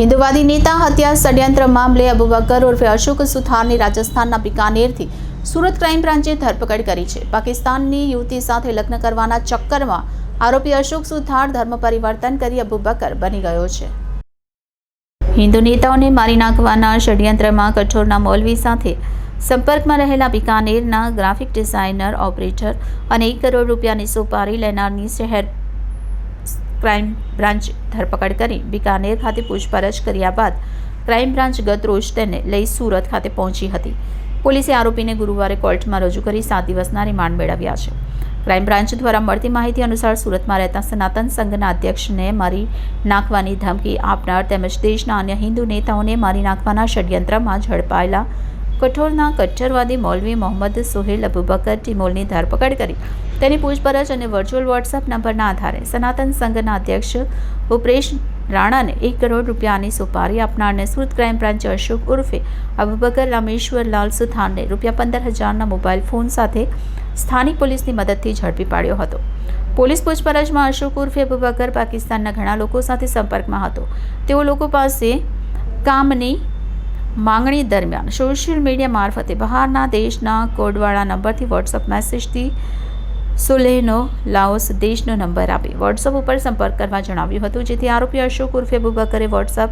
હિન્દુવાદી નેતા હત્યા ષડયંત્ર મામલે અબુબકર ઉર્ફે અશોક સુથારની રાજસ્થાનના બિકાનેરથી સુરત ક્રાઇમ બ્રાન્ચે ધરપકડ કરી છે. પાકિસ્તાનની યુવતી સાથે લગ્ન કરવાના ચક્કરમાં આરોપી અશોક સુથાર ધર્મ પરિવર્તન કરી અબુબકર બની ગયો છે. હિન્દુ નેતાઓને મારી નાખવાના ષડયંત્રમાં કઠોરના મૌલવી સાથે સંપર્કમાં રહેલા બિકાનેરના ગ્રાફિક ડિઝાઇનર, ઓપરેટર અને એક કરોડ રૂપિયાની સોપારી લેનારની શહેર ક્રાઇમ બ્રાન્ચ ધરપકડ કરી બિકાનેર ખાતે પૂછપરછ કર્યા બાદ ક્રાઇમ બ્રાન્ચ ગત રોજ તેને લઈ સુરત ખાતે પહોંચી હતી. પોલીસે આરોપીને ગુરુવારે કોર્ટમાં રજૂ કરી સાત દિવસના રિમાન્ડ મેળવ્યા છે. ક્રાઇમ બ્રાન્ચ દ્વારા મળતી માહિતી અનુસાર સુરતમાં રહેતા સનાતન સંઘના અધ્યક્ષને મારી નાખવાની ધમકી આપનાર તેમજ દેશના અન્ય હિન્દુ નેતાઓને મારી નાખવાના ષડયંત્રમાં ઝડપાયેલા કઠોરના કટ્ટરવાદી મૌલવી મોહમ્મદ સોહેલ અબુબકર ટીમોલની ધરપકડ કરી. તેની પૂછપરછ અને વર્ચ્યુઅલ વોટ્સએપ નંબરના આધારે સનાતન સંઘના અધ્યક્ષ ઉપરેશ રાણાને એક કરોડ રૂપિયાની સુપારી આપનારને સુરત ક્રાઇમ બ્રાન્ચ અશોક ઉર્ફે અબુબકર રામેશ્વરલાલ સુથાનને રૂપિયા પંદર હજારના મોબાઈલ ફોન સાથે સ્થાનિક પોલીસની મદદથી ઝડપી પાડ્યો હતો. પોલીસ પૂછપરછમાં અશોક ઉર્ફે અબુબકર પાકિસ્તાનના ઘણા લોકો સાથે સંપર્કમાં હતો. તેઓ લોકો પાસે કામની માંગણી દરમિયાન સોશિયલ મીડિયા મારફતે બહારના દેશના કોડવાળા નંબરથી વોટ્સઅપ મેસેજથી સુલેહનો લાઓસ દેશનો નંબર આપી વોટ્સઅપ ઉપર સંપર્ક કરવા જણાવ્યું હતું, જેથી આરોપી અશોક ઉર્ફે બુબકરે વોટ્સઅપ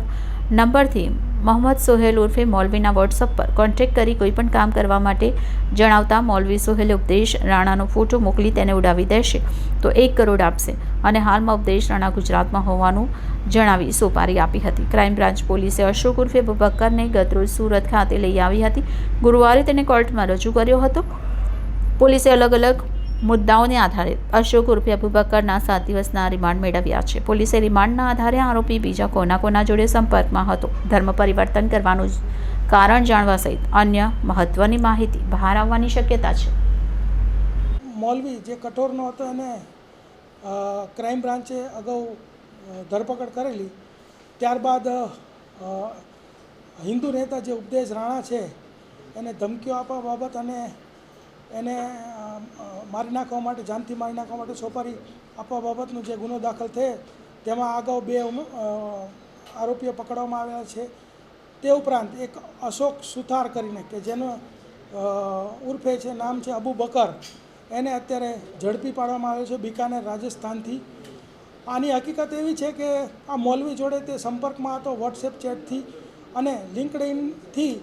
નંબરથી મોહમ્મદ સોહેલ ઉર્ફે મૌલવીના વોટ્સઅપ પર કોન્ટેક્ટ કરી કોઈપણ કામ કરવા માટે જણાવતા મૌલવી સોહેલે ઉપદેશ રાણાનો ફોટો મોકલી તેને ઉડાવી દેશે તો એક કરોડ આપશે અને હાલમાં ઉપદેશ રાણા ગુજરાતમાં હોવાનું જણાવી સોપારી આપી હતી. ક્રાઇમ બ્રાન્ચ પોલીસે અશોક ઉર્ફે બબક્કરને ગતરોજ સુરત ખાતે લઈ આવી હતી. ગુરુવારે તેને કોર્ટમાં રજૂ કર્યો હતો. પોલીસે અલગ અલગ મુદ્દાઓને આધારે અશોક ઉર્ફે અબુબકરના સાત દિવસના રિમાન્ડ મેળવ્યા છે. પોલીસે રિમાન્ડના આધારે આરોપી બીજા કોના કોના જોડે સંપર્કમાં હતો. ધર્મ પરિવર્તન કરવાનું કારણ જાણવા સહિત અન્ય મહત્વની માહિતી બહાર આવવાની શક્યતા છે. મૌલવી જે કઠોરનો હતો અને ક્રાઇમ બ્રાન્ચે અગાઉ ધરપકડ કરેલી. ત્યારબાદ હિન્દુ નેતા જે ઉપદેશ રાણા છે, એને ધમકીઓ આપવા બાબત અને એને મારી નાખવા માટે, જાનથી મારી નાખવા માટે સોપારી આપવા બાબતનો જે ગુનો દાખલ થયે, તેમાં અગાઉ બે આરોપીઓ પકડવામાં આવ્યા છે. તે ઉપરાંત એક અશોક સુથાર કરીને, કે જેનો ઉર્ફે છે, નામ છે અબુ બકર, એને અત્યારે ઝડપી પાડવામાં આવ્યો છે બિકાનેર રાજસ્થાનથી. આની હકીકત એવી છે કે આ મૌલવી જોડે તે સંપર્કમાં હતો વોટ્સએપ ચેટથી, અને લિંકડઇનથી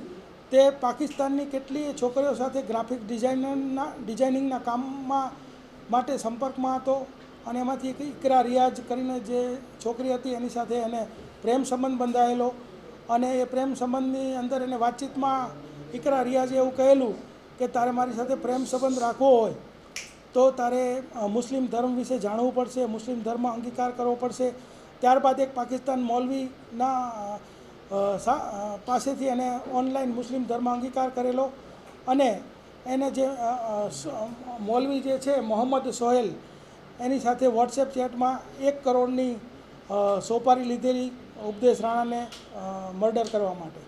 તે પાકિસ્તાનની કેટલીય છોકરીઓ સાથે ગ્રાફિક ડિઝાઇનરના ડિઝાઇનિંગના કામમાં માટે સંપર્કમાં હતો અને એમાંથી એક ઇકરા રિયાઝ કરીને જે છોકરી હતી એની સાથે એને પ્રેમ સંબંધ બંધાયેલો અને એ પ્રેમ સંબંધની અંદર એને વાતચીતમાં ઇકરા રિયાઝે એવું કહેલું કે તારે મારી સાથે પ્રેમ સંબંધ રાખવો હોય તો તારે મુસ્લિમ ધર્મ વિશે જાણવું પડશે, મુસ્લિમ ધર્મ અંગીકાર કરવો પડશે. ત્યારબાદ એક પાકિસ્તાન મૌલવીના પાસેથી એને ઓનલાઈન મુસ્લિમ ધર્મ અંગીકાર કરેલો અને એને જે મૌલવી જે છે, મોહમ્મદ સોહેલ, એની સાથે વોટ્સએપ ચેટમાં એક કરોડની સોપારી લીધેલી ઉપદેશ રાણાને મર્ડર કરવા માટે.